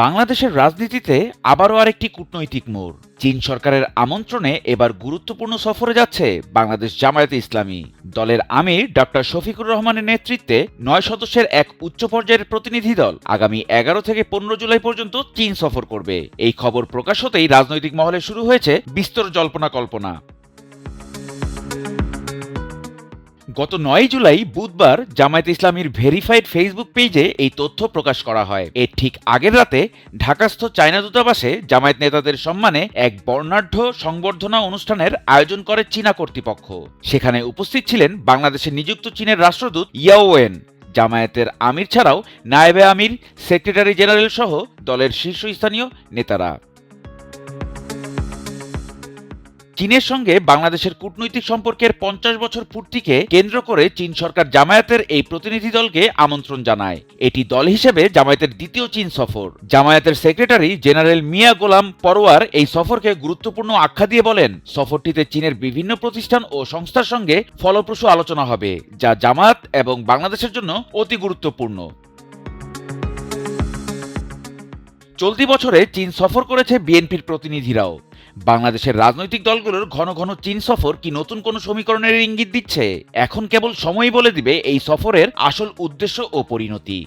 বাংলাদেশের রাজনীতিতে আবারও আরেকটি কূটনৈতিক মোড়। চীন সরকারের আমন্ত্রণে এবার গুরুত্বপূর্ণ সফরে যাচ্ছে বাংলাদেশ জামায়াতে ইসলামী। দলের আমির ডক্টর শফিকুর রহমানের নেতৃত্বে নয় সদস্যের এক উচ্চ পর্যায়ের প্রতিনিধি দল আগামী এগারো থেকে পনেরো জুলাই পর্যন্ত চীন সফর করবে। এই খবর প্রকাশ হতেই রাজনৈতিক মহলে শুরু হয়েছে বিস্তর জল্পনা কল্পনা। গত নয় জুলাই বুধবার জামায়াত ইসলামীর ভেরিফাইড ফেসবুক পেজে এই তথ্য প্রকাশ করা হয়। এর ঠিক আগের রাতে ঢাকাস্থ চায়না দূতাবাসে জামায়াত নেতাদের সম্মানে এক বর্ণাঢ্য সংবর্ধনা অনুষ্ঠানের আয়োজন করে চীনা কর্তৃপক্ষ। সেখানে উপস্থিত ছিলেন বাংলাদেশে নিযুক্ত চীনের রাষ্ট্রদূত ইয়াওয়েন জামায়াতের আমির ছাড়াও নায়েবে আমির, সেক্রেটারি জেনারেল সহ দলের শীর্ষস্থানীয় নেতারা। চীনের সঙ্গে বাংলাদেশের কূটনৈতিক সম্পর্কের পঞ্চাশ বছর পূর্তিকে কেন্দ্র করে চীন সরকার জামায়াতের এই প্রতিনিধি দলকে আমন্ত্রণ জানায়। এটি দল হিসেবে জামায়াতের দ্বিতীয় চীন সফর। জামায়াতের সেক্রেটারি জেনারেল মিয়া গোলাম পরোয়ার এই সফরকে গুরুত্বপূর্ণ আখ্যা দিয়ে বলেন, সফরটিতে চীনের বিভিন্ন প্রতিষ্ঠান ও সংস্থার সঙ্গে ফলপ্রসূ আলোচনা হবে, যা জামায়াত এবং বাংলাদেশের জন্য অতি গুরুত্বপূর্ণ। চলতি বছরে চীন সফর করেছে বিএনপির প্রতিনিধিরাও। বাংলাদেশের রাজনৈতিক দলগুলোর ঘন ঘন চীন সফর কি নতুন কোনো সমীকরণের ইঙ্গিত দিচ্ছে? এখন কেবল সময়ই বলে দিবে এই সফরের আসল উদ্দেশ্য ও পরিণতি।